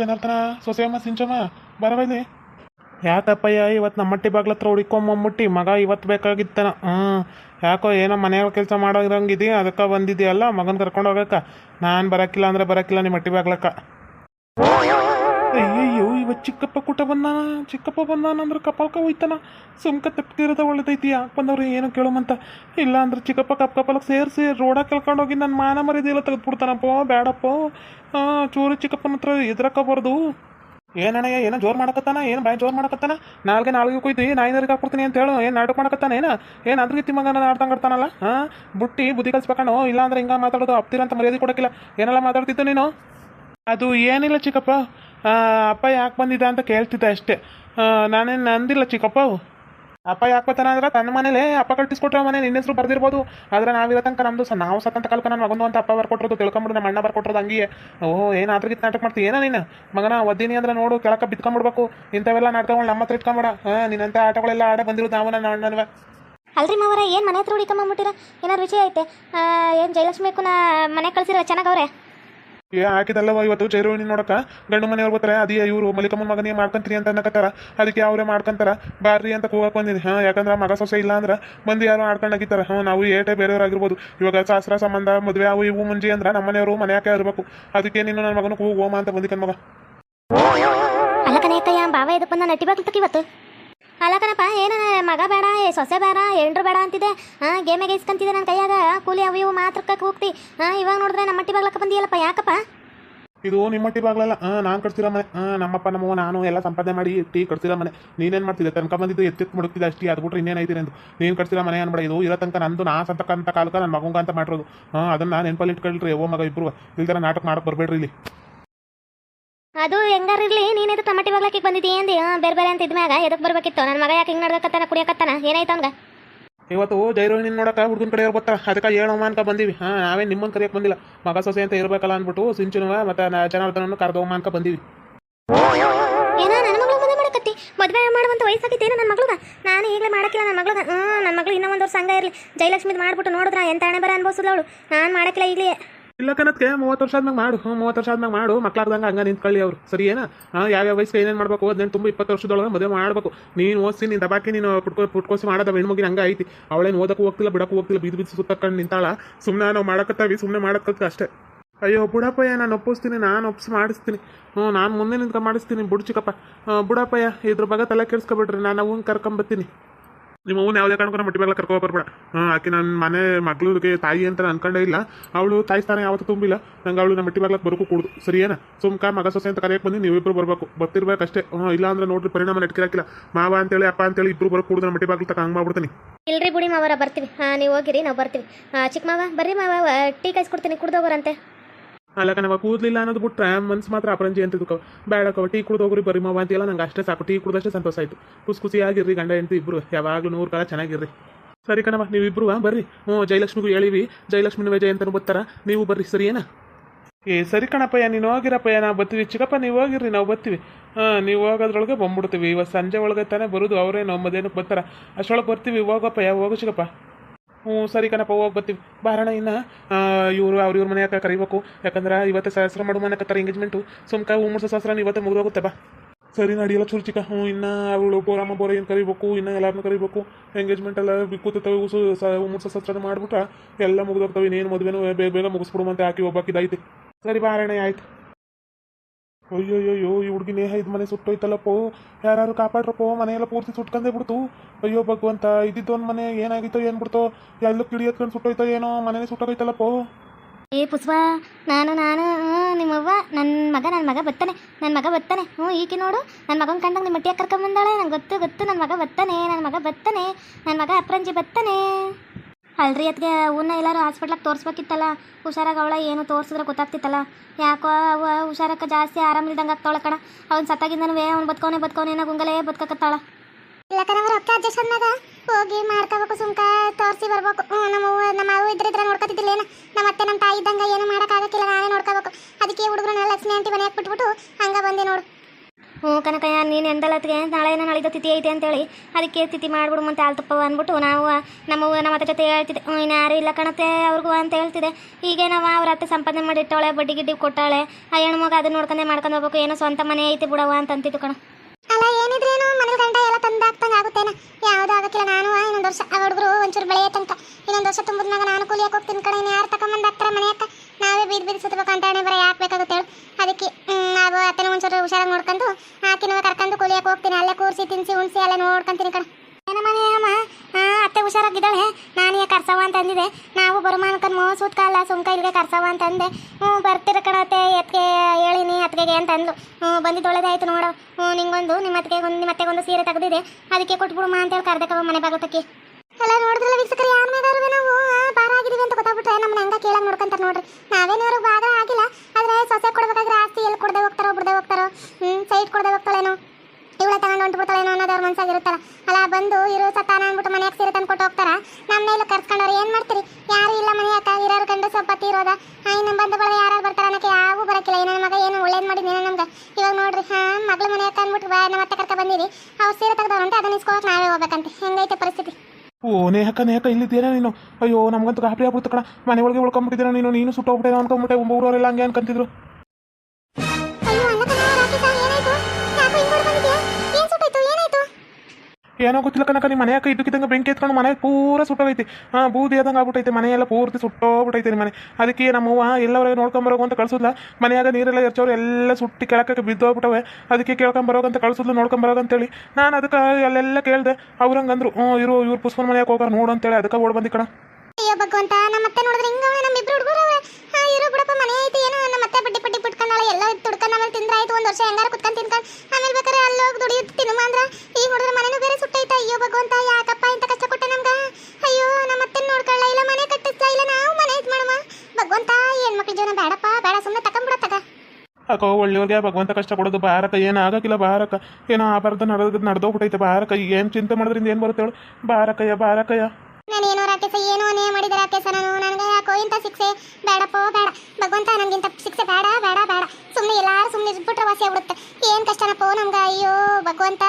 ಜನಾರ್ದನ, ಸೊಸೆಯಮ್ಮ, ಸಿಂಚಮ್ಮ ಬರವೈಲಿ ಯಾಕಪ್ಪಯ್ಯ ಇವತ್ತು ನಮ್ಮಟ್ಟಿ ಬಾಗ್ಲ ಹತ್ರ ಹುಡ್ಕೊಂಬಂಬಿಟ್ಟು ಮಗ ಇವತ್ತು ಬೇಕಾಗಿತ್ತನ. ಹ್ಞೂ ಯಾಕೋ ಏನೋ ಮನೆಯವ್ರ ಕೆಲಸ ಮಾಡೋದಂಗಿದೆಯಾ ಅದಕ್ಕೆ ಬಂದಿದೆಯಲ್ಲ, ಮಗನ ಕರ್ಕೊಂಡು ಹೋಗಕ್ಕ. ನಾನು ಬರೋಕ್ಕಿಲ್ಲ ಅಂದರೆ ಬರೋಕ್ಕಿಲ್ಲ ನಿಮ್ಮ ಮಟ್ಟಿ ಬಾಗ್ಲಕ್ಕ. ಚಿಕ್ಕಪ್ಪ ಕೂಟ ಬಂದಾನ ಚಿಕ್ಕಪ್ಪ ಬಂದಾನ ಅಂದ್ರೆ ಕಪಾಲ್ಕ ಹೋಯ್ತಾನ. ಸುಮ್ಕ ತಪ್ಪಿರೋದ ಒಳ್ಳೇದೈತಿ, ಯಾಕೆ ಬಂದವ್ರು ಏನು ಕೇಳೋಮಂತ. ಇಲ್ಲ ಅಂದ್ರೆ ಚಿಕ್ಕಪ್ಪ ಕಪ್ಪ ಕಪಾಲಕ್ಕೆ ಸೇರಿಸಿ ರೋಡ ಕೆಲ್ಕೊಂಡು ಹೋಗಿ ನನ್ನ ಮಾನ ಮರಿದಿಲ್ಲ ತೆಗೆದ್ಬಿಡ್ತಾನಪ್ಪ ಬೇಡಪ್ಪ ಚೂರು ಚಿಕ್ಕಪ್ಪನ ಹತ್ರ ಎದ್ರಕ್ಕಬಾರ್ದು ಏನಣ್ಣಯ್ಯ ಏನೋ ಜೋರು ಮಾಡಕತ್ತಾನ, ಏನು ಬಾಯಿ ಜೋರು ಮಾಡಕತ್ತಾನ? ನಾಲ್ಗೆ ನಾಲ್ಗೆ ಕೊಯ್ದು ನಾಯಿನರಿಗೆ ಹಾಕ್ಬಿಡ್ತೀನಿ ಅಂತ ಹೇಳು, ಏನು ನಾಟಕ ಮಾಡಕತ್ತಾನ, ಏನು? ಏನು ಅದ್ರ ರೀತಿ ಮಗನ ಆಡ್ದಂಗೆ ಆಡ್ತಾನಲ್ಲ ಹಾಂ ಬುಟ್ಟಿ, ಬುದ್ಧಿ ಕಲ್ಸ್ಬೇಕಣ್ಣು ಇಲ್ಲ ಅಂದ್ರೆ ಹಿಂಗೆ ಮಾತಾಡೋದು ಅಪ್ತಿರಂತ ಅಂತ ಮರ್ಯಾದೆ ಕೊಡೋಕ್ಕಿಲ್ಲ ಏನೆಲ್ಲ ಮಾತಾಡ್ತಿದ್ದು ನೀನು? ಅದು ಏನಿಲ್ಲ ಚಿಕ್ಕಪ್ಪ. ಅಪ್ಪ ಯಾಕೆ ಬಂದಿದ್ದ ಅಂತ ಕೇಳ್ತಿದ್ದೆ ಅಷ್ಟೇ. ನಾನೇನು ಅಂದಿಲ್ಲ ಚಿಕ್ಕಪ್ಪ. ಅಪ್ಪ ಯಾಕೆ ಬರ್ತಾನೆ ಅಂದ್ರೆ ತನ್ನ ಮನೇಲೆ ಅಪ್ಪ ಕಟ್ಟಿಸ್ಕೊಟ್ರೆ ಮನೆ ನಿನ್ನ ಹೆಸರು ಬರ್ದಿರ್ಬೋದು. ಆದರೆ ನಾವಿರೋ ತನಕ ನಮ್ಮದು ಸ, ನಾವು ಸತ್ತಂತ ಕಾಲಕ್ಕೆ ನನ್ನ ಮಗನು ಅಂತ ಅಪ್ಪ ಬರ್ಕೊಟ್ರದು ತಿಳ್ಕೊಂಬಿಡು, ನಮ್ಮ ಅಣ್ಣ ಬರ್ಕೊಟ್ರದು ಹಂಗೆ ಓಹ್ ಏನು ಅದ್ರಗಿತ್ತು ನಾಟಕ ಮಾಡ್ತೀವಿ ಏನೋ ನೀನು? ಮಗನ ಒದ್ದೀನಿ ಅಂದ್ರೆ ನೋಡು ಕೆಳಕ್ಕೆ ಬಿತ್ಕೊಂಡ್ಬಿಡ್ಬೇಕು ಇಂಥವೆಲ್ಲ ನಾಟಕಗಳು ನಮ್ಮ ಹತ್ರ ಇಟ್ಕೊಂಬಿಡ. ಹಾಂ ನಿನ್ನಂಥ ಆಟಗಳೆಲ್ಲ ಆಡ ಬಂದಿರೋದು ನಾವು, ನನ್ನ ಅಣ್ಣನವ. ಅಲ್ರಿ ಮಾವರ, ಏನು ಮನೆ ಹತ್ರ ಹುಡಿಕೊಂಬಂಬಿಟ್ಟಿರ ಏನಾರು ರುಚಿ ಐತೆ? ಏನು ಜಯಲಕ್ಷ್ಮಿ ಕುನ ಮನೆ ಕಳ್ಸಿರ, ಚೆನ್ನಾಗವ್ರೆ? ಏ ಹಾಕಿದಲ್ಲವ ಇವತ್ತು ಚೈರೋಣಿ ನೋಡಕ ಗಂಡು ಮನೆಯವ್ರು ಬರ್ತಾರೆ ಅದೇ ಇವರು ಮಲಿಕಮ್ಮನ ಮಗನೇ ಮಾಡ್ಕೊಂತೀರಿ ಅಂತ ಅನ್ನಕತ್ತಾರ. ಅದಕ್ಕೆ ಅವರೇ ಮಾಡ್ಕೊಂತಾರ. ಬಾರ್ರಿ ಅಂತ ಕೂಗಕ್ಕೆ ಬಂದಿನಿ. ಹಾಂ, ಯಾಕಂದ್ರೆ ಮಗ ಸೊಸೆ ಇಲ್ಲ ಅಂದ್ರೆ ಮಂದಿ ಯಾರು ಆಡ್ಕೊಂಡಾಗಿತ್ತಾರ ಹಾ, ನಾವು ಏಟೇ ಬೇರೆಯವ್ರಾಗಿರ್ಬೋದು. ಇವಾಗ ಶಾಸ್ತ್ರ ಸಂಬಂಧ, ಮದುವೆ ಅವು ಇವು ಮುಂಜಿ ಅಂದ್ರೆ ನಮ್ಮ ಮನೆಯವರು ಮನೆಯಾಕೆ ಇರಬೇಕು? ಅದಕ್ಕೆ ನೀನು ನನ್ನ ಮಗನ ಕೂಗೋಮ ಅಂತ ಬಂದಿಕನ್ ಮಗ. ಅಲ್ಲ ಬಾವ ಇವತ್ತು. ಅಲ್ಲ ಕಣಪ್ಪ ಏನ ಮಗ ಬೇಡ, ಏ ಸೊಸೆ ಬೇಡ ಎಂಡ್ರು ಬೇಡ ಅಂತಿದೆ ಹಾಂ ಗೇಮಿಗೆ ಇಸ್ಕೊಂತಿದೆ ನನ್ನ ಕೈಯಾಗ? ಕೂಲಿ ಅವು ಇವು ಮಾತ್ರಕ್ಕೆ ಹೋಗ್ತಿ. ಹಾಂ ಇವಾಗ ನೋಡಿದ್ರೆ ನಮ್ಮ ಮಟ್ಟಿ ಬಾಗ್ಲಕ್ಕ ಬಂದಿಯಲ್ಲಪ್ಪ, ಯಾಕಪ್ಪ? ಇದು ನಿಮ್ಮಟ್ಟಿ ಬಾಗ್ಲಲ್ಲ? ಹಾಂ ನಾನು ಕಟ್ಸಿರೋ ಮನೆ. ಹಾಂ ನಮ್ಮಪ್ಪ ನಮ್ಮವ ನಾನು ಎಲ್ಲ ಸಂಪಾದನೆ ಮಾಡಿ ಟೀ ಕಟ್ಸಿರೋ ಮನೆ. ನೀನೇನು ಮಾಡ್ತಿದ್ದೆ? ತನಕ ಬಂದಿದ್ದು ಎತ್ತೆತ್ತು ಮುಡುಕ್ತಿದ್ದೆ ಅಷ್ಟೇ, ಅದು ಬಿಟ್ರೆ ಇನ್ನೇನೈತಿ ಎಂದು ನೀನು ಕಟ್ಸಿರೋ ಮನೆ ಅನ್ಬೇಡ, ಇದು ಇರೋ ತನಕ ನಂದು, ನಾ ಸಂತಕ್ಕಂಥ ಕಾಲಕ್ಕೆ ನನ್ನ ಮಗಂಗ ಅಂತ ಮಾಡಿರೋದು. ಹಾಂ ಅದನ್ನು ನಾನು ನೆನಪಲ್ಲಿ ಇಟ್ಕೊಳ್ರಿ ಓ ಮಗ ಇಬ್ಬರು ಇಲ್ದಾರ ನಾಟಕ ಮಾಡಕ್ಕೆ ಬರಬೇಡ್ರಿ ಇಲ್ಲಿ. ಅದು ಹೆಂಗಾರಿರ್ಲಿ ನೀನು ಎದಕ್ಕೆ ಮಟ್ಟಿ ಬಾಗ್ಲಕ್ಕೆ ಬಂದಿದ್ದೀ ಅಂದಿ. ಬೇರೆ ಬೇರೆ ಅಂತ ಇದ್ಮ್ಯಾಗ ಎದಕ್ ಬರ್ಬೇಕಿತ್ತು? ನನ್ನ ಮಗ ಯಾಕೆ ಹಿಂಗೆ ನಡ್ಕತ್ತಾನ ಕುಡಿಯಕತ್ತಾನ? ಏನಾಯ್ತು ಅವ್ನ್ಗ? ಇವತ್ತು ಜೈರೋಹಿಣಿ ನೋಡಕ್ಕೆ ಹುಡುಗನ ಕಡೆ ಇರ್ಬತ್ತ ಅದಕ್ಕೆ ಹೇಳೋಮ ಅಂತ ಬಂದೀವಿ. ಹಾ ನಾವೇ ನಿಮ್ಮನ್ ಕರೆಯಕ್ಕೆ ಬಂದಿಲ್ಲ. ಮಗ ಸೊಸೆ ಅಂತ ಇರಬೇಕಲ್ಲ ಅಂದ್ಬಿಟ್ಟು ಸಿಂಚುನವ ಮತ್ತು ಜನಾರ್ದನನ್ನು ಕರೆದೋಮ ಅಂತ ಬಂದೀವಿ. ಮದ್ವೆ ಮಾಡುವಂತ ವಯಸ್ಸಾಗಿತ್ತೇನೋ ನನ್ನ ಮಗಳಗ? ನಾನು ಈಗಲೇ ಮಾಡಕ್ಕಿಲ್ಲ ನನ್ನ ಮಗ್ಳುಗ. ಹ್ಮ್ ನನ್ನ ಮಗಳು ಇನ್ನೂ ಒಂದು ವರ್ಷ ಹಂಗ ಇರ್ಲಿ. ಜಯಲಕ್ಷ್ಮಿದ್ ಮಾಡ್ಬಿಟ್ಟು ನೋಡಿದ್ರ ಎಂತ ಹಣೆ ಬರ ಅನ್ಬೋಸಿಲ್ಲ ಅವಳು. ನಾನು ಮಾಡಕ್ಕಿಲ್ಲ ಈಗಲೇ. ಇಲ್ಲ ಕನತ್ಕೆ ಮೂವತ್ತು ವರ್ಷ ಆದ್ಮೇಲೆ ಮಾಡು. ಮೂವತ್ತು ವರ್ಷ ಆದ್ಮೇಲೆ ಮಾಡು. ಮಕ್ಳಾಗ್ದಂಗೆ ಹಂಗೆ ನಿಂತ್ಕೊಳ್ಳಿ ಅವ್ರು. ಸರಿ ಯಾವ ಹಾಂ ಯಾವ್ಯಾವ ವಯಸ್ಸಿಗೆ ಏನೇನು ಮಾಡಬೇಕು? ಹದಿನೆಂಟು ತುಂಬ ಇಪ್ಪತ್ತು ವರ್ಷದೊಳಗೆ ಮದುವೆ ಮಾಡಬೇಕು. ನೀನು ಓದಿಸಿ ನೀನು ದಬಾಕಿ ನೀನು ಪುಟ್ಕೋ ಪುಟ್ಕೋಸಿ ಮಾಡೋದ ಹೆಣ್ಮಗಿನ ಹಂಗೆ ಐತಿ. ಅವಳೇನು ಓದಕ್ಕೂ ಹೋಗ್ತಿಲ್ಲ ಬಿಡಕ್ಕೂ ಹೋಗ್ತಿಲ್ಲ ಬಿದ್ದು ಬಿದ್ದು ಸುತ್ತಕೊಂಡು ನಿಂತಾಳ. ಸುಮ್ಮನೆ ನಾವು ಮಾಡಕತ್ತಾವಿ ಸುಮ್ಮನೆ ಮಾಡಕ್ಕ ಅಷ್ಟೇ. ಅಯ್ಯೋ ಬುಡಪ್ಪಯ್ಯ ನಾನು ಒಪ್ಪಿಸ್ತೀನಿ ನಾನು ಒಪ್ಪಿಸಿ ಮಾಡಿಸ್ತೀನಿ. ಹ್ಞೂ ನಾನು ಮುಂದೆ ನಿಂತ್ಕೊಂಡು ಮಾಡಿಸ್ತೀನಿ. ಬುಡು ಚಿಕ್ಕಪ್ಪ. ಆ, ಬುಡಪ್ಪಯ್ಯ ಇದ್ರ ಬಗ್ಗೆ ತಲೆ ಕೆಡಿಸ್ಕೊಬಿಡ್ರಿ ನಾನು ಅವ್ನ ಕರ್ಕೊಂಬತ್ತೀನಿ. ನಿಮ್ಮ ಅವ್ನ ಯಾವುದೇ ಕಾರಣಕ್ಕೂ ಮಟ್ಟಿ ಮೇಲೆ ಕರ್ಕೊ ಬರ್ಬೇಡ. ಹಾಂ, ಆಕೆ ನನ್ನ ಮನೆ ಮಗಳಿಗೆ ತಾಯಿ ಅಂತ ಅನ್ಕೊಂಡೇ ಇಲ್ಲ. ಅವಳು ತಾಯಿ ಸ್ಥಾನ ಯಾವತ್ತೂ ತುಂಬಿಲ್ಲ. ನಂಗೆ ಅವಳು ನಮ್ಮ ಮಟ್ಟಿ ಬಾಗ್ಲಕ್ಕೆ ಬರೋಕು ಕೊಡುದು. ಸರಿಯೇನ? ಸುಮ್ಕ ಮಗ ಸೊಸೆ ಅಂತ ಕರೆಯಕ್ಕೆ ಬಂದು ನೀವಿಬ್ಬರು ಬರಬೇಕು. ಬರ್ತಿರ್ಬೇಕಷ್ಟೇ ಹ್ಞೂ ಇಲ್ಲ ಅಂದ್ರೆ ನೋಡ್ರಿ ಪರಿಣಾಮ ನೆಟ್ಕಿರಾಕಿಲ್ಲ ಮಾವ ಅಂತೇಳಿ, ಅಪ್ಪ ಅಂತೇಳಿ ಇಬ್ಬರು ಬರಕು ಕೊಡುದು ನಮ್ಮ ಮಟ್ಟಿ ಬಾಗ್ಲು ತಕ ಹಂಗೆ ಇಲ್ರಿ ಬುಡಿ ಮಾವರ ಬರ್ತೀವಿ. ಹಾಂ, ನೀವು ಹೋಗಿರಿ, ನಾವು ಬರ್ತೀವಿ. ಹಾಂ ಚಿಕ್ಕ ಮಾವ, ಬರ್ರಿ ಮಾವ. ಟೀ ಕಾಯಿಸ್ಕೊಡ್ತೀನಿ. ಕುಡ್ದೋಗೋರಂತೆ. ಅಲ್ಲ ನಾವು ಕೂದಲಿಲ್ಲ ಅನ್ನೋದು ಬಿಟ್ರೆ ಮನ್ಸು ಮಾತ್ರ ಅಪರಂಜಿ ಅಂತಿದ್ಕವ ಬೇಡಕವ ಟೀ ಕುಡ್ದು ಹೋಗ್ರಿ ಬರೀ ಮಾವ ಅಂತೆಲ್ಲ ನಂಗೆ ಅಷ್ಟೇ ಸಾಕು. ಟೀ ಕುಡ್ದಷ್ಟೇ ಸಂತೋಷ ಆಯಿತು. ಖುಷಿ ಖುಷಿಯಾಗಿರ್ರಿ ಗಂಡ, ಹೆಂಡತಿ ಇಬ್ಬರು ಯಾವಾಗಲೂ ನೂರು ಕಾಲ ಚೆನ್ನಾಗಿರ್ರಿ. ಸರಿ ಕಣವ ನೀವಿಬ್ರು ಬರ್ರಿ. ಹ್ಞೂ, ಜಯಲಕ್ಷ್ಮಿಗೂ ಹೇಳಿವಿ. ಜಯಲಕ್ಷ್ಮಿನ ವಿಜಯ ಅಂತ ಬರ್ತಾರ. ನೀವು ಬರ್ರಿ, ಸರಿ ಏನ? ಏ, ಸರಿ ಕಣಪ್ಪಯ್ಯ, ನೀನು ಹೋಗಿರಪ್ಪಯ್ಯ. ನಾವು ಬರ್ತೀವಿ. ಚಿಕ್ಕಪ್ಪ, ನೀವು ಹೋಗಿರ್ರಿ, ನಾವು ಬರ್ತೀವಿ. ಹಾಂ, ನೀವು ಹೋಗೋದ್ರೊಳಗೆ ಬಂದ್ಬಿಡ್ತೀವಿ. ಇವತ್ತು ಸಂಜೆ ಒಳಗೆ ತಾನೇ ಬರೋದು. ಅವರೇ ನಮ್ಮ ಮಧ್ಯಾಹ್ನಕ್ಕೆ ಬರ್ತಾರ. ಅಷ್ಟರೊಳಗೆ ಬರ್ತೀವಿ. ಹೋಗಪ್ಪಯ್ಯ, ಹೋಗು ಚಿಕ್ಕಪ್ಪ. ಹ್ಞೂ, ಸರಿ ಕಣಪ್ಪ, ಹೋಗಿ ಬರ್ತೀವಿ. ಬಾರಣ ಇನ್ನು ಇವರು, ಅವ್ರ ಇವ್ರ ಮನೆಯಾಕ ಕರಿಬೇಕು. ಯಾಕಂದ್ರೆ ಇವತ್ತು ಸಹಸ್ರ ಮಾಡು ಮನೆಕತ್ತಾರೆ ಎಂಗೇಜ್ಮೆಂಟು ಸುಮ್ಕ ಮುಡ್ಸೋ ಸಹಸ್ರ ಇವತ್ತೇ ಮುಗಿದೋಗುತ್ತೆ, ಬಾ. ಸರಿ, ನಡಿಯಲ್ಲ ಚಿಕ್ಕ ಹ್ಞೂ, ಇನ್ನು ಅವಳು ಬೋರಮ್ಮ ಬೋರ ಏನು ಕರಿಬೇಕು, ಇನ್ನು ಎಲ್ಲರನ್ನೂ ಕರಿಬೇಕು. ಎಂಗೇಜ್ಮೆಂಟ್ ಎಲ್ಲ ಬಿಕ್ಕುತ್ತವೆ, ಉಸು, ಸ ಮುಡ್ಸೋ ಸಹಸ್ರ ಮಾಡಿಬಿಟ್ರೆ, ಎಲ್ಲ ಮುಗಿದೋಗ್ತವೆ. ಇನ್ನೇನು ಮದುವೆನೂ ಬೇಗ ಬೇಗ ಮುಗಿಸ್ಬಿಡುವಂತೆ ಹಾಕಿ ಒಬ್ಬಾಕಿದೈತಿ ಸರಿ ಬಾರಣ ಆಯ್ತು. ಅಯ್ಯೋಯ್ಯೋ ಈ ಹುಡುಗಿ ನೇಹ ಇದು ಮನೆ ಸುಟ್ಟೋಯ್ತಲ್ಲಪ್ಪೋ. ಯಾರು ಕಾಪಾಡ್ರಪ್ಪೋ, ಮನೆಯೆಲ್ಲ ಪೂರ್ತಿ ಸುಟ್ಕೊಂಡೇ ಬಿಡ್ತು. ಅಯ್ಯೋ, ಭಗವಂತ ಇದ್ದಿದ್ದು ಮನೆ ಏನಾಗಿತ್ತೋ ಏನು ಬಿಡ್ತೋ ಎಲ್ಲೂ ಕಿಡಿ ಹತ್ಕೊಂಡು ಸುಟ್ಟೋಯ್ತೋ ಏನೋ, ಮನೆನೇ ಸುಟ್ಟೋಗೈತಲ್ಲಪ್ಪೋ. ಏ, ಪುಷ್ಪ, ನಾನು ನಾನು ನಿಮ್ಮವ್ವ ನನ್ನ ಮಗ ನನ್ನ ಮಗ ಬತ್ತಾನೆ ನನ್ನ ಮಗ ಬತ್ತಾನೆ ಹ್ಞೂ, ಈಕೆ ನೋಡು. ನನ್ನ ಮಗನ ಕಂಡಂಗೆ ನಿಮ್ಮ ಮಟ್ಟಿಯಾಗಿ ಕರ್ಕೊಂಬಂದಾಳೆ. ನಂಗೆ ಗೊತ್ತು ಗೊತ್ತು ನನ್ನ ಮಗ ಬತ್ತಾನೆ ನನ್ನ ಮಗ ಬತ್ತಾನೆ ನನ್ನ ಮಗ ಅಪ್ರಂಜಿ ಬತ್ತಾನೆ ಅಲ್ರಿ ಅದಕ್ಕೆ ಅವನ್ನ ಎಲ್ಲರೂ ಹಾಸ್ಪಿಟ್ಲಾಗ ತೋರಿಸ್ಬೇಕಿತ್ತಲ್ಲ? ಹುಷಾರಾಗ ಅವಳ ಏನು ತೋರಿಸಿದ್ರೆ ಗೊತ್ತಾಗ್ತಿತ್ತಲ್ಲ? ಯಾಕೋ ಅವ ಹುಷಾರಕ್ಕೆ ಜಾಸ್ತಿ ಆರಾಮಿಲ್ದಂಗೆ ಆಗ್ತಾಳೆ ಕಣ. ಅವ್ನು ಸತ್ತಾಗಿಂದನೂ ಅವ್ನು ಬದ್ಕೋನೆ ಬದ್ಕೋನೆ ಏನೋ ಗುಂಗಲೇ ಬದುಕತ್ತಾಳ ಇಲ್ಲ ಕಣವ ರೊಕ್ಕ ಅಡ್ಜಸ್ಟ್ ಹೋಗಿ ಮಾಡ್ಕೋಬೇಕು ಸುಮ್ಕ, ತೋರಿಸಿ ಬರ್ಬೇಕು. ನಮ್ಮ ನಮ್ಮ ಅವು ಇದ್ರೆ ಇದ್ರೆ ನೋಡ್ಕೊತಿದ್ದಿಲ್ಲ ಏನ? ನಮ್ಮ ಅತ್ತೆ, ನಮ್ಮ ತಾಯಿ ಇದ್ದಂಗ ಏನು ಮಾಡೋಕ್ಕಾಗಕ್ಕಿಲ್ಲ, ನಾನೇ ನೋಡ್ಕೋಬೇಕು. ಅದಕ್ಕೆ ಹುಡುಗರನ್ನ ಲಕ್ಷ್ಮಿ ಆಂಟಿ ಮನೆಯಾಗ ಬಿಟ್ಬಿಟ್ಟು ಹಂಗೆ ಬಂದೆ ನೋಡು. ಹ್ಞೂ ಕನಕಯ್ಯ, ನೀನು ಎಂದಲತ್ಗೆ ನಾಳೆ ನಾಳಿದ್ದು ತಿಥಿ ಐತೆ ಅಂತೇಳಿ. ಅದಕ್ಕೆ ತಿಥಿ ಮಾಡಿಬಿಡು ಮತ್ತೆ ಆಲ್ತಪ್ಪ ತುಪ್ಪ ಅಂದ್ಬಿಟ್ಟು ನಾವು, ನಮ್ಮ ನಮ್ಮ ಜೊತೆ ಹೇಳ್ತಿದ್ದೆ. ಇನ್ನು ಇಲ್ಲ ಕಣತ್ತೆ ಅವ್ರಿಗೂ ಅಂತ ಹೇಳ್ತಿದ್ದೆ. ಹೀಗೆ ನಾವು ಅವ್ರ ಅತ್ತೆ ಸಂಪಾದನೆ ಮಾಡಿಟ್ಟವಳೆ, ಬಡ್ಡಿ ಗಿಡ್ಡಿ ಕೊಟ್ಟಾಳೆ. ಆ ಹೆಣ್ಣು ಮಗ ಅದನ್ನ ನೋಡ್ಕೊಂಡೆ ಮಾಡ್ಕೊಂಡು ಹೋಗ್ಬೇಕು. ಏನೋ ಸ್ವಂತ ಮನೆ ಐತಿ ಬಿಡವ ಅಂತ ಅಂತಿತ್ತು ಕಣ. ಅಲ್ಲ, ಏನಿದ್ರೇನು ಮನೆ ಗಂಟ ಎಲ್ಲ ತಂದಾಗ್ತಂಗೆ ಆಗುತ್ತೇನ? ಯಾವ್ದು ಆಗಕ್ಕಿಲ್ಲ, ನಾನು ಇನ್ನೊಂದು ವರ್ಷ, ಆ ಹುಡುಗರು ಒಂಚೂರು ಬೆಳೆಯ ತನಕ ಇನ್ನೊಂದು ವರ್ಷ ತುಂಬಿದ್ನಾಗ ನಾನು ಕೂಲಿಯಕ್ಕೆ ಹೋಗ್ತೀನಿ ಕಣ. ಇನ್ನು ಯಾರು ತಗೊಂಬಂದಾಗ್ತಾರೆ ಮನೆ ಹತ್ತ ನಾವೇ ಬೀದ್ ಬೀದ್ ಸುತ್ತಬೇಕು ಅಂತ ಬರೀ ಯಾಕೆ ಬೇಕಾಗುತ್ತೆ ಹೇಳು. ಅದಕ್ಕೆ ಅತ್ತನ ಒಂಚೂರು ಹುಷಾರಾಗಿ ನೋಡ್ಕೊಂಡು ಆಕಿನ ಕರ್ಕೊಂಡು ಕೂಲಿಯಕ್ಕೆ ಹೋಗ್ತೀನಿ. ಅಲ್ಲೇ ಕೂರಿಸಿ ತಿನ್ಸಿ, ಉಣ್ಸಿ, ಅಲ್ಲೇ ನೋಡ್ಕೊಂತೀನಿ ಕಣ ಏನಮ್ಮ ಏನಮ್ಮ? ಅತ್ತೆ ಹುಷಾರಾಗಿದ್ದಾಳೆ? ನಾನು ಕರ್ಸವ ಅಂತ ಅಂದಿದೆ ನಾವು ಬರುಮಾನಕನ್ ಮೋ ಸೂತ್ಕಲ್ಲ ಸುಮ್ಕ ಕರ್ಸವ ಅಂತ ಅಂದೆ ಹ್ಞೂ, ಬರ್ತೀರ ಕಣತ್ತೆ ಎತ್ಗೆ ಹೇಳಿನಿ ಅತ್ತಿಗೆಗೆ ಅಂತ ಅಂದ್ಲು ಹ್ಞೂ, ಬಂದಿದ್ದೊಳ್ಳೆದಾಯ್ತು ನೋಡು ಹ್ಞೂ, ನಿಂಗೊಂದು, ನಿಮ್ಮ ಅತ್ತಿಗೆ ಒಂದು, ನಿಮ್ಮ ಅತ್ತೆಗೊಂದು ಸೀರೆ ತೆಗೆದಿದೆ. ಅದಕ್ಕೆ ಅಂತ ಅಂತೇಳಿ ಕರ್ದಕ್ಕವ ಮನೆ ಬಾಗುತ್ತಕ್ಕೆ ಎಲ್ಲ ನೋಡಿದ್ರಲ್ಲ ವೀಕ್ಷಕರು, ಯಾರ ಮೇಗಾರು ನಾವು? ಆಗಿದೀವಿ ಅಂತ ಗೊತ್ತಾಗ್ಬಿಟ್ರೆ ನಮ್ಮನ್ನ ಹಂಗ ಕೇಳಂಗೆ ನೋಡ್ಕೊಂತಾರೆ ನೋಡ್ರಿ. ನಾವೇನಾದ್ರು ಭಾಗ ಆಗಿಲ್ಲ ಆದ್ರೆ ಸೊಸೆ ಕೊಡ್ಬೇಕಾದ್ರೆ ಆಸ್ತಿ ಎಲ್ಲಿ ಕೊಡದೆ ಹೋಗ್ತಾರೋ ಬಿಡದೆ ಹೋಗ್ತಾರೋ ಹ್ಮ್ ಸೈಟ್ ಕೊಡದ ಹೋಗ್ತಾಳೇನೋ? ಇವಳ ತಗೊಂಡು ಹೊಂಟ್ಬಿಡ್ತಾಳೇನೋ ಅನ್ನೋದು ಅವ್ರ ಮನ್ಸಾಗಿರುತ್ತಲ್ಲ. ಅಲ್ಲ, ಬಂದು ಇರು ಸತ್ತಾನ ಅಂದ್ಬಿಟ್ಟು ಮನೆಯಾಗ ಸೀರೆ ತಂದು ಕೊಟ್ಟು ಹೋಗ್ತಾರ? ನಮ್ಮ ಮೇಲೆ ಕರ್ಸ್ಕೊಂಡವ್ರು, ಏನ್ ಮಾಡ್ತೀರಿ? ಯಾರು ಇಲ್ಲ ಮನೆಯಾಗ ಇರೋರು ಗಂಡು ಸ್ವಲ್ಪ ತೀರೋದ. ಇನ್ನು ಬಂದು ಬಳಗ ಯಾರು ಬರ್ತಾರ ಅನ್ನಕ್ಕೆ ಯಾವೂ ಬರೋಕ್ಕಿಲ್ಲ ನನ್ನ ಮಗ, ಏನು ಒಳ್ಳೇದು ಮಾಡಿದ್ದೀನಿ ನಮ್ಗೆ. ಇವಾಗ ನೋಡ್ರಿ, ಹಾ, ಮಗಳು ಮನೆಯಾಗ ಅಂದ್ಬಿಟ್ಟು ಬಾ, ನಮ್ಮ ಅತ್ತೆ ಕರ್ಕ ಬಂದಿರಿ. ಅವ್ರು ಸೀರೆ ತೆಗ್ದವ್ರಂತೆ, ಅದನ್ನ ಇಸ್ಕೊಳಕ್ ನಾವೇ ಹೋಗ್ಬೇಕಂತೆ. ಹೆಂಗೈತೆ ಪರಿಸ್ಥಿತಿ? ಓ ನೇಹಕ ನೇಹಕ ಇಲ್ಲಿದ್ದೀರಾ ನೀನು? ಅಯ್ಯೋ, ನಮಗಂತೂ ಗಾಬರಿ ಆಗ್ಬಿಡ್ತು ಕಣ. ಮನೆ ಒಳಗೆ ಉಳ್ಕೊಂಬಿಟ್ಟಿದ್ದೀರಾ ನೀನು? ನೀನು ಸುಟ್ಟೋಗ್ಬಿಟ್ಟೆ ಅನ್ಕೊಂಬಿಟ್ಟೆ. ಊರವರೆಲ್ಲ ಹಂಗೆ ಅನ್ಕೊಂತಿದ್ರು. ಏನೋ ಗೊತ್ತಿಲ್ಲ ಕನಕ ನಿಮ್ಮ ಮನೆಯಾಕ ಇದ್ದಕ್ಕಿದ್ದಂಗೆ ಬೆಂಕಿ ಎತ್ಕೊಂಡು ಮನೆ ಪೂರ ಸುಟ್ಟೋಗೈತಿ. ಹಾಂ, ಬೂದಿ ಆದಂಗೆ ಆಗ್ಬಿಟ್ಟೈತೆ, ಮನೆಯೆಲ್ಲ ಪೂರ್ತಿ ಸುಟ್ಟೋಗ್ಬಿಟ್ಟೈತೆ ನಿಮ್ಮ ಮನೆ. ಅದಕ್ಕೆ ನಮ್ಮವ್ವ, ಎಲ್ಲವರೆಗೆ ನೋಡ್ಕೊಂಬರೋಗು ಅಂತ ಕಳಿಸಿದ್ಲ. ಮನೆಯಾಗ ನೀರೆಲ್ಲ ಎರ್ಚೋರು ಎಲ್ಲ ಸುಟ್ಟಿ ಕೆಳಕ್ಕೆ ಬಿದ್ದೋಗ್ಬಿಟ್ಟವೆ. ಅದಕ್ಕೆ ಕೇಳ್ಕೊಂಬರೋಗಂತ ಅಂತ ಕಳ್ಸೋದ್ಲು ನೋಡ್ಕೊಂಬರೋಗ ಅಂತೇಳಿ. ನಾನು ಅದಕ್ಕೆ ಅಲ್ಲೆಲ್ಲ ಕೇಳಿದೆ. ಅವ್ರಂಗಂದ್ರು ಹ್ಞೂ, ಇರು, ಇವ್ರು ಪುಷ್ಪನ ಮನೆಯಾಗ ಹೋಗೋರು ನೋಡು ಅಂತೇಳಿ. ಅದಕ್ಕೆ ಓಡ್ ಬಂದಿ ಕಣ. ಅಯ್ಯೋ, ಭಗವಂತ ನಮ್ಮ ಮತ್ತೆ ನೋಡಿದ್ರೆ ನಮ್ಮ ಇಬ್ಬರು ಹುಡುಗರು ಇರು ಬಿಡಪ್ಪ, ಮನೆ ಐತೆ, ಏನೋ ನಮ್ಮ ಮತ್ತೆ ಬಡ್ಡಿ ಪಟ್ಟಿ ಬಿಟ್ಕೊಂಡಾಳೆ ಎಲ್ಲ ಆಮೇಲೆ ತಿಂದ್ರಾಯ್ತು ಒಂದು ವರ್ಷ ಹೆಂಗಾರ ಕುತ್ಕೊಂಡ್ ತಿನ್ಕೊಂಡ್ ಆಮೇಲೆ ಬೇಕಾದ್ರೆ ಅಲ್ಲಿ ಹೋಗಿ ದುಡಿಯುತ್ತೆ ತಿನ್ನುವ ಅಂದ್ರೆ ಈ ಹುಡುಗರ ಮನೆನೂ ಬೇರೆ ಸುಟ್ಟೈತ. ಅಯ್ಯೋ ಭಗವಂತ ಯಾಕಪ್ಪ ಇಂತ ಕಷ್ಟ ಕೊಟ್ಟೆ ನಮ್ಗ? ಅಯ್ಯೋ ನಮ್ಮ ಅತ್ತೆ ನೋಡ್ಕೊಳ್ಳ ಇಲ್ಲ ಮನೆ ಕಟ್ಟಿಸ್ತಾ ಇಲ್ಲ ನಾವು ಮನೆ ಇದ್ ಮಾಡುವ ಭಗವಂತ ಹೆಣ್ಮಕ್ಳ ಜೀವನ ಬೇಡಪ್ಪ ಬೇಡ ಸುಮ್ಮನೆ ತಗೊಂಡ್ಬಿಡತ್ತಾಗ ಅಕ್ಕ ಒಳ್ಳೆ ಒಳ್ಳೆಯವ್ರಿಗೆ ಭಗವಂತ ಕಷ್ಟ ಕೊಡೋದು ಭಾರತ ಏನು ಆಗಕ್ಕಿಲ್ಲ ಬಾರಕ ಏನೋ ಆಬಾರ್ದು ನಡೆದು ನಡೆದೋಗ್ಬಿಟ್ಟೈತೆ ಭಾರಕ ಏನು ಚಿಂತೆ ಮಾಡೋದ್ರಿಂದ ಏನು ಬರುತ್ತೆ ಹೇಳು? ಭಾರಕಯ್ಯ ಭಾರಕಯ್ಯ ನಾನೇನೋ ರಾಕೇಶ ಏನೋ ಅನೇ ಮಾಡಿದ ರಾಕೇಶ ನಾನು ನನಗೆ ಯಾಕೋ ಇಂಥ ಶಿಕ್ಷೆ ಬೇಡಪ್ಪೋ ಬೇಡ. ಭಗವಂತ ನನಗಿಂತ ಶಿಕ್ಷೆ ಬೇಡ ಬೇಡ ಬೇಡ ಸುಮ್ಮನೆ ಎಲ್ಲಾರು ಸುಮ್ಮನೆ ಇದ್ಬಿಟ್ರೆ ವಾಸಿ ಆಗ್ಬಿಡುತ್ತೆ. ಏನ್ ಕಷ್ಟನಪ್ಪ ನಮ್ಗೆ? ಅಯ್ಯೋ, ಭಗವಂತ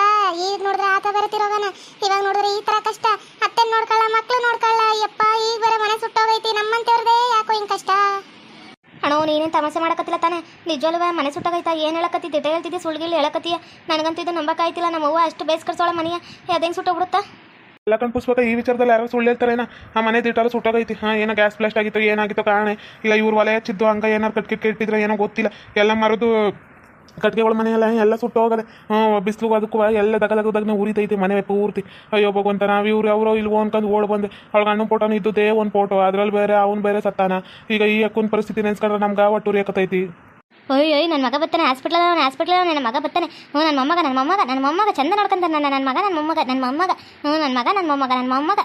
ಈಗ ನೋಡಿದ್ರೆ ಆತ ಬೇರೆ ತಿರೋಗನ ಇವಾಗ ನೋಡಿದ್ರೆ ಈ ತರ ಕಷ್ಟ. ಅತ್ತೆ ನೋಡ್ಕೊಳ್ಳ ಮಕ್ಳು ನೋಡ್ಕೊಳ್ಳ. ಯಪ್ಪ, ಈಗ ಬರ ಮನೆ ಸುಟ್ಟೋಗೈತಿ ನಮ್ಮಂತವ್ರದೇ ಯಾಕೋ ಹಿಂಗೆ ಕಷ್ಟ? ಅಣ್ಣ ನೀನೇನು ತಮಾಷೆ ಮಾಡಕತ್ತಿಲ್ಲ ತಾನೆ? ನಿಜವಲ್ವ ಮನೆ ಸುಟ್ಟಾಗೈತಾ ಏನು ಹೇಳಕತ್ತಿ? ದಿಟ ಹೇಳ್ತಿದ್ದೆ, ಸುಳ್ಗಿಲ್ ಹೇಳಕತ್ತೀಯ? ನನಗಂತೂ ಇದು ನಂಬಕ್ಕಾಯ್ತಿಲ್ಲ ನಮ್ಮ ಅವ್ವ ಅಷ್ಟು ಬೇಸ್ಕರಿಸೋಳ ಮನೆಯ. ಸುಟ್ಟ ಸುಟ್ಟೋಗ್ಬಿಡುತ್ತಾ? ಎಲ್ಲ ಕಣ್ ಪುಷ್ಪಕ, ಈ ವಿಚಾರದಲ್ಲಿ ಯಾರು ಸುಳ್ಳು ಹೇಳ್ತಾರೇನ ಆ ಮನೆ ದಿಟ್ಟಾರು ಸುಟ್ಟೋಗೈತಿ. ಹಾಂ, ಏನೋ ಗ್ಯಾಸ್ ಬ್ಲಾಸ್ಟ್ ಆಗಿತ್ತು, ಏನಾಗಿತ್ತು ಕಾರಣ. ಇಲ್ಲ, ಇವ್ರ ಒಲೆ ಹಚ್ಚಿದ್ದು, ಹಂಗ ಏನಾರು ಕಟ್ಕಿಟ್ಕಿಟ್ಟಿದ್ರೆ ಏನೋ ಗೊತ್ತಿಲ್ಲ. ಎಲ್ಲ ಮರದು ಕಟ್ಗೆಗಳ ಮನೆಯೆಲ್ಲ ಎಲ್ಲ ಸುಟ್ಟು ಹೋಗದೆ ಬಿಸಿಲು ಅದಕ್ಕೂ ಎಲ್ಲ ದಗದಗದಾಗ ಉರಿತೈತಿ ಮನೆ ಪೂರ್ತಿ. ಅಯ್ಯೋ, ಭಗವಂತ, ನಾವು ಇವ್ರು ಅವರು ಇಲ್ವೋ ಅನ್ಕೊಂಡು ಓಡ್ ಬಂದೆ. ಅವಳ ಅಣ್ಣ ಫೋಟೋನು ಇದ್ದುದೇ ಒಂದು ಫೋಟೋ ಅದ್ರಲ್ಲಿ ಬೇರೆ ಅವ್ನು ಬೇರೆ ಸತ್ತಾನ. ಈಗ ಈ ಅಕ್ಕನ ಪರಿಸ್ಥಿತಿ ನೆನ್ಸ್ಕೊಂಡ್ರೆ ನಮ್ಗೆ ಒಟ್ಟು ಉರಿಯಕತೈತಿ ಅಯ್ಯೋ ಅಯ್ಯೋ ನನ್ನ ಮಗ ಬರ್ತಾನೆ ಹಾಸ್ಪಿಟಲ್ ಅವ್ನು ಹಾಸ್ಪಿಟ್ಲ್ ನನ್ನ ಮಗ ಬರ್ತಾನೆ. ಹ್ಞೂ ನನ್ನ ಮೊಮ್ಮಗ ನನ್ನ ಮೊಮ್ಮಗ ನನ್ನ ಮೊಮ್ಮಗ, ಚಂದ ನೋಡ್ಕೊಂತಾನೆ ನನ್ನ ನನ್ನ ಮಗ ನನ್ನ ಮೊಮ್ಮಗ ನನ್ನ ಮೊಮ್ಮಗ ಹ್ಞೂ ನನ್ನ ಮಗ ನನ್ನ ಮೊಮ್ಮಗ ನನ್ನ ಮೊಮ್ಮಗ.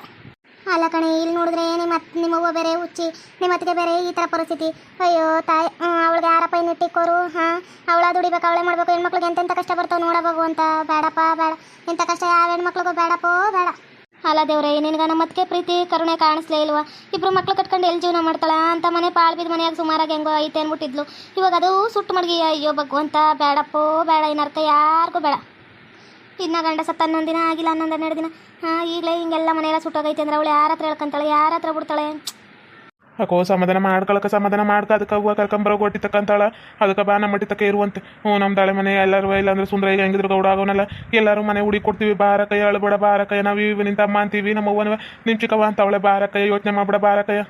ಅಲ್ಲ ಕಣೆ, ಇಲ್ಲಿ ನೋಡಿದ್ರೆ ನಿಮ್ಮ ಅತ್ ನಿಮ್ಮ ಬೇರೆ, ಹುಚ್ಚಿ, ನಿಮ್ಮ ಅತ್ತಿಗೆ ಬೇರೆ ಈ ಥರ ಪರಿಸ್ಥಿತಿ. ಅಯ್ಯೋ, ತಾಯಿ ಅವಳಿಗೆ ಯಾರಪ್ಪ ಇನ್ನು ಇಟ್ಟಿಕ್ಕೋರು, ಹಾಂ? ಅವಳ ದುಡಿಬೇಕು, ಅವಳೇ ಮಾಡಬೇಕು, ಹೆಣ್ಮಕ್ಳಿಗೆ ಎಂತೆಂಥ ಕಷ್ಟ ಬರ್ತಾವೆ ನೋಡಬೇಕು ಅಂತ. ಬೇಡಪ್ಪ, ಬೇಡ. ಎಂಥ ಕಷ್ಟ ಯಾವ ಹೆಣ್ಮಕ್ಳಿಗೂ ಬೇಡಪ್ಪೋ, ಬೇಡ. ಅಲ್ಲ ದೇವ್ರೆ, ನಿನಗೆ ನಮ್ಮ ಮತ್ತೆ ಪ್ರೀತಿ, ಕರುಣೆ ಕಾಣಿಸ್ಲೇ ಇಲ್ವಾ? ಇಬ್ಬರು ಮಕ್ಳು ಕಟ್ಕೊಂಡು ಎಲ್ಲಿ ಜೀವನ ಮಾಡ್ತಾಳ? ಅಂತ ಮನೆ ಪಾಳು ಬಿದ್ದ ಮನೆಯಾಗ ಸುಮಾರಾಗಿ ಹೆಂಗೋ ಐತೆ ಅಂದ್ಬಿಟ್ಟಿದ್ಲು ಇವಾಗ ಅದು ಸುಟ್ಟು ಮಡಗಿ, ಅಯ್ಯೋ ಭಗವಂತ, ಬೇಡಪ್ಪೋ, ಬೇಡ ಇನ್ನರ್ಥ ಯಾರಿಗೂ ಬೇಡ. ಇನ್ನ ಗಂಡ ಸತ್ತ ಹನ್ನೊಂದು ದಿನ ಆಗಿಲ್ಲ ಹನ್ನೊಂದು ಹನ್ನೆರಡು ದಿನ. ಹಾಂ, ಈಗಲೇ ಹಿಂಗೆಲ್ಲ ಮನೆಯೆಲ್ಲ ಸುಟ್ಟೋಗೈತೆ ಅಂದ್ರೆ ಅವಳು ಯಾರ ಹತ್ರ ಹೇಳ್ಕೊಂತಾಳೆ ಯಾರ ಹತ್ರ ಬಿಡ್ತಾಳೆ? ಅಕೋ ಸಮಾಧಾನ ಮಾಡ್ಕೊಳಕ ಸಮಾಧಾನ ಮಾಡ್ಕ, ಅದಕ್ಕೆ ಹೂವು ಕರ್ಕೊಂಬರೋ ಒಟ್ಟಿ ತಕ್ಕಂತಾಳ ಅದಕ್ಕೆ ಬಾ, ನಮ್ಮ ಮಟ್ಟಿತಕ್ಕ ಇರುವಂತೆ. ಹ್ಞೂ, ನಮ್ಮ ದಾಳೆ ಮನೆ ಎಲ್ಲರೂ ಇಲ್ಲಾಂದ್ರೆ ಸುಂದರ ಈಗ ಹೆಂಗಿದ್ರು ಗೌಡ ಆಗೋನಲ್ಲ ಎಲ್ಲರೂ ಮನೆ ಹುಡಿ ಕೊಡ್ತೀವಿ. ಬಾರಕಯ್ಯ ಅಳ್ಬೇಡ ಬಾರಕಯ್ಯ. ನಾವು ಇವಿ ನಿಂತಮ್ಮ ಅಂತೀವಿ, ನಮ್ಮ ಅವ್ವನ ನಿಮ್ಮ ಚಿಕ್ಕವ್ವ ಅಂತ ಅವಳೆ ಬಾರಕಯ್ಯ, ಯೋಚನೆ ಮಾಡ್ಬೇಡ, ಬಾರಕಯ್ಯ.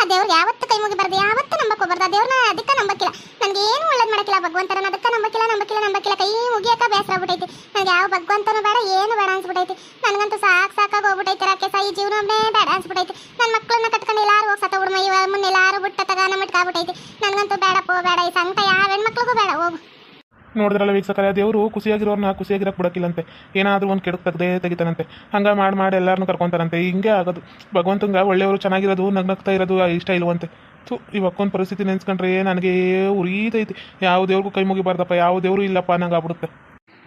ಆ ದೇವ್ರಿಗೆ ಯಾವತ್ತು ಕೈ ಮುಗಿಬಾರ್ದು ಯಾವತ್ತು ನಂಬಕ್ಕೋಬಾರ್ದು ಆ ದೇವ್ರನ್ನ ಅದಕ್ಕೆ ನಂಬಕ್ಕಿಲ್ಲ ನನಗೆ ಏನು ಒಳ್ಳೇದು ಮಾಡಕ್ಕಿಲ್ಲ ಭಗವಂತನ, ಅದಕ್ಕೆ ನಂಬಕ್ಕಿಲ್ಲ ನಂಬಕ್ಕಿಲ್ಲ ನಂಬಕ್ಕಿಲ್ಲ ಕೈ ಮುಗಿಯಕ್ಕ ಬೇಸರ ಆಗ್ಬಿಟ್ಟೈತಿ ನನಗೆ ಯಾವ ಭಗವಂತನೂ ಬೇಡ, ಏನು ಬೇಡ ಅನ್ಸ್ಬಿಟ್ಟೈತಿ ನನಗಂತೂ ಸಾಕು ಸಾಕಾಗಿ ಹೋಗ್ಬಿಟ್ಟೈತಿ ರಾಕೇಶ, ಈ ಜೀವನವನ್ನೇ ಬೇಡ ಅನ್ಸ್ಬಿಟ್ಟೈತಿ ನನ್ನ ಮಕ್ಕಳನ್ನ ಕಟ್ಕೊಂಡು ಎಲ್ಲಾರು ಹೋಗಿ ಸತ್ತ ಬಿಡ್ಮ ಇವ ಮುನ್ನ ಎಲ್ಲಾರು ಬಿಟ್ಟ ತಗ ನಮ್ಮ ಆಗ್ಬಿಟ್ಟೈತಿ ನನಗಂತೂ ಬೇಡಪ್ಪೋ, ಬೇಡ, ಈ ಸಂಕಟ ಯಾವ ಹೆಣ್ಮಕ್ಳಿಗೂ ಬೇಡ, ಹೋಗು. ನೋಡಿದ್ರಲ್ಲ ವೀಕ್ಷಕರ, ದೇವರು ಖುಷಿಯಾಗಿರೋರ್ನ ಖುಷಿಯಾಗಿರಕ್ಕೆ ಬಿಡಕ್ಕಿಲ್ಲಂತೆ. ಏನಾದರೂ ಒಂದು ಕೆಡಕ್ ತೆಗ್ದೇ ತೆಗಿತಾನಂತೆ. ಹಂಗೆ ಮಾಡಿ ಮಾಡಿ ಎಲ್ಲರನ್ನೂ ಕರ್ಕೊತಾರಂತೆ. ಹಿಂಗೆ ಆಗೋದು. ಭಗವಂತಂಗೆ ಒಳ್ಳೆಯವರು ಚೆನ್ನಾಗಿರೋದು, ನಗ್ನಗ್ತಾ ಇರೋದು ಇಷ್ಟ ಇಲ್ವಂತೆ. ಸೊ ಇವಕ್ಕೊಂದು ಪರಿಸ್ಥಿತಿ ನೆನ್ಸ್ಕೊಂಡ್ರೆ ನನಗೆ ಉರಿತೈತಿ. ಯಾವ ದೇವ್ರಿಗೂ ಕೈ ಮುಗಿಬಾರ್ದಪ್ಪ, ಯಾವ ದೇವರು ಇಲ್ಲಪ್ಪ ನಂಗೆ ಆಗ್ಬಿಡುತ್ತೆ.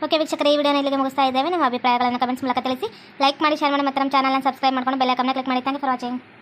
ಓಕೆ ವೀಕ್ಷಕರೇ, ಈ ವಿಡಿಯೋನ ಇಲ್ಲಿಗೆ ಮುಗಿಸ್ತಾ ಇದ್ದೇವೆ. ನಿಮ್ಮ ಅಭಿಪ್ರಾಯಗಳನ್ನು ಕಮೆಂಟ್ಸ್ ಮೂಲಕ ತಿಳಿಸಿ. ಲೈಕ್ ಮಾಡಿ, ಶೇರ್ ಮಾಡಿ, ಮತ್ತೆ ನಮ್ಮ ಚಾನಲ್ನ ಸಬ್ಸ್ಕ್ರೈಬ್ ಮಾಡ್ಕೊಂಡು ಬೆಲ್ ಐಕನ್ನ ಕ್ಲಿಕ್ ಮಾಡಿ. Thank for watching.